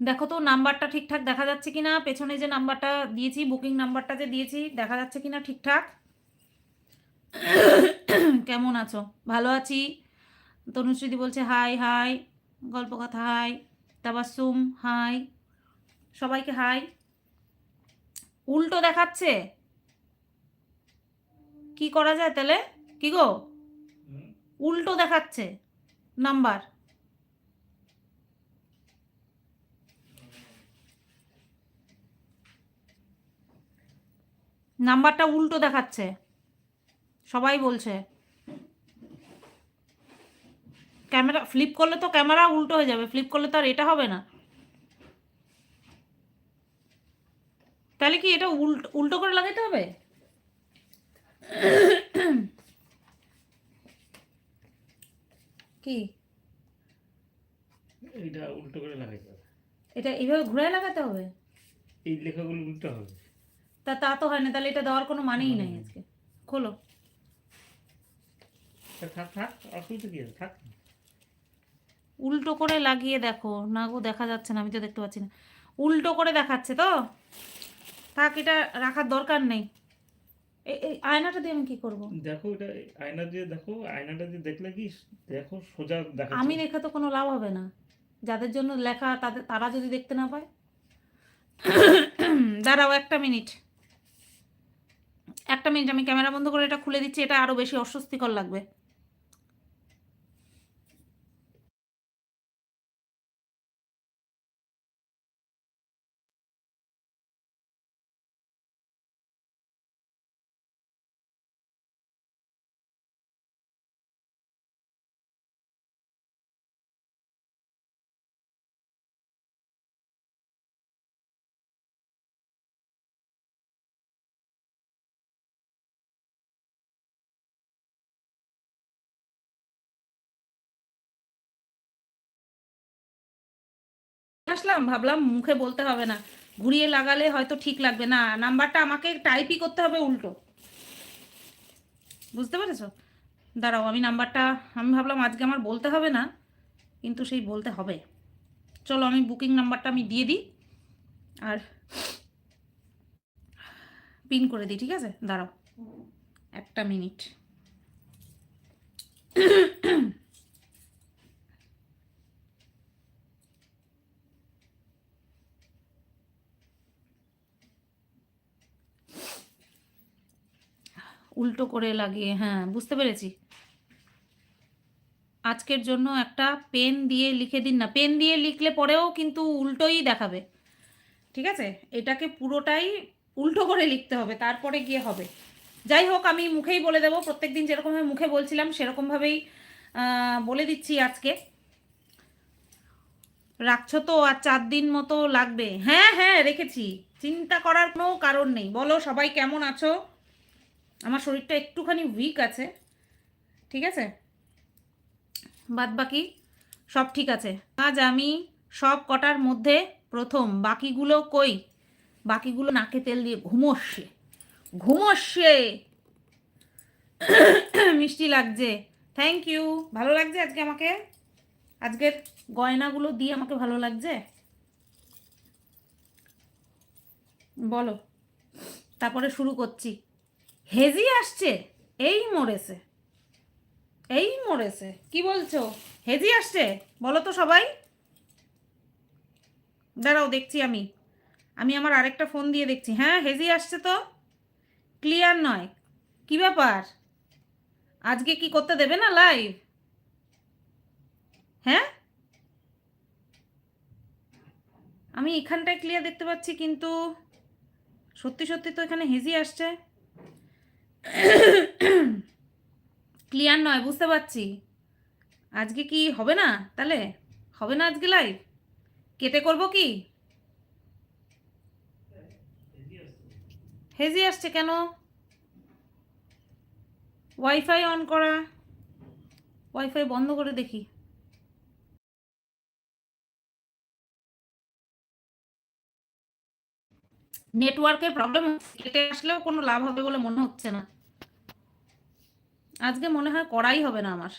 দেখো তো নাম্বারটা ঠিকঠাক দেখা যাচ্ছে কিনা? পেছনে যে নাম্বারটা দিয়েছি বুকিং নাম্বারটা যে দিয়েছি দেখা যাচ্ছে কিনা ঠিকঠাক? কেমন আছো? ভালো আছি? তনুশ্রীদি বলছে হাই হাই। গল্প কথা হাই। তাবাসুম হাই। সবাইকে হাই। উল্টো দেখাচ্ছে। কি করা যায় তাহলে? কি গো? উল্টো দেখাচ্ছে নাম্বার। নাম্বারটা উল্টো দেখাচ্ছে। সবাই বলছে। ক্যামেরা ফ্লিপ করলে তো ক্যামেরা উল্টো হয়ে যাবে ফ্লিপ করলে তো আর এটা হবে না। তাহলে কি এটা উল্টো উল্টো করে লাগাতে হবে? কি? এইটা উল্টো করে লাগাইতে হবে। এটা এইভাবে ঘুরে লাগাতে হবে? এই লেখাগুলো উল্টো হবে। তা তা তো হয় না তাহলে এটা দেওয়ার কোনো মানেই নাই আজকে। খোলো। থাক থাক অসুবিধা কি থাক। উল্টো করে লাগিয়ে দেখো। না গো দেখা যাচ্ছে না আমি তো দেখতে পাচ্ছি না। উল্টো করে দেখাচ্ছে তো? থাক এটা রাখার দরকার নেই। এই আয়নাটা দিয়ে আমি কি করব? দেখো এটা আয়না দিয়ে দেখো আয়নাটা দিয়ে দেখলে কি দেখো সোজা দেখা আমি দেখে তো কোনো লাভ হবে না। যাদের জন্য লেখা তাদের তারা যদি দেখতে না পায়। দাঁড়াও একটা মিনিট। একটা মিনিট আমি ক্যামেরা বন্ধ করে এটা খুলে দিচ্ছি এটা আরও বেশি অস্বস্তিকর লাগবে। আসলাম, ভাবলাম মুখে বলতে হবে না। ঘুরিয়ে লাগালে হয়তো ঠিক লাগবে। না, নাম্বারটা আমাকে টাইপই করতে হবে উল্টো। বুঝতে পেরেছ? দাঁড়াও, আমি নাম্বারটা, আমি ভাবলাম আজকে আমার বলতে হবে না, কিন্তু সেই বলতে হবে। চলো, আমি বুকিং নাম্বারটা আমি দিয়ে দিই আর পিন করে দিই, ঠিক আছে? দাঁড়াও, একটা মিনিট। উল্টো করে লাগিয়ে হ্যাঁ বুঝতে পেরেছি। আজকের জন্য একটা পেন দিয়ে লিখে দিন না। পেন দিয়ে লিখলে পরেও কিন্তু উল্টোই দেখাবে। ঠিক আছে? এটাকে পুরোটাই উল্টো করে লিখতে হবে, তারপরে গিয়ে হবে। যাই হোক, আমি মুখেই বলে দেবো। প্রত্যেক দিন যেরকমভাবে মুখে বলছিলাম সেরকমভাবেই বলে দিচ্ছি আজকে। রাখছো তো? আর চার দিন মতো লাগবে। হ্যাঁ হ্যাঁ রেখেছি। চিন্তা করার কোনো কারণ নেই। বলো, সবাই কেমন আছো? আমার শরীরটা একটুখানি উইক আছে, ঠিক আছে? বাদ বাকি সব ঠিক আছে। আজ আমি সব কটার মধ্যে প্রথম, বাকিগুলো কই? বাকিগুলো নাকে তেল দিয়ে ঘুমোচ্ছে ঘুমোচ্ছে মিষ্টি লাগছে। থ্যাংক ইউ ভালো লাগছে আজকে আমাকে? আজকের গয়নাগুলো দিয়ে আমাকে ভালো লাগছে? বলো। তারপরে শুরু করছি। হেজি আসছে, এই মরেছে। এই মরেছে, কি বলছো? হেজি আসছে, বলো তো সবাই। দাঁড়াও, দেখছি আমি। আমি আমার আরেকটা ফোন দিয়ে দেখছি। হ্যাঁ হেজি আসছে তো? ক্লিয়ার নয়। কি ব্যাপার? আজকে কি করতে দেবে না লাইভ? হ্যাঁ? আমি এখানটায় ক্লিয়ার দেখতে পাচ্ছি, কিন্তু সত্যি সত্যি তো এখানে হেজি আসছে। ক্লিয়ার নয়, বুঝতে পারছি। আজকে কি হবে না তাহলে? হবে না আজকে লাইভ কেটে করব কি? হেজি আসছে কেন? ওয়াইফাই অন করা। ওয়াইফাই বন্ধ করে দেখি। নেটওয়ার্কের প্রবলেম কেটে আসলেও কোনো লাভ হবে বলে মনে হচ্ছে না। আজকে মনে হয় করাই হবে না আমার।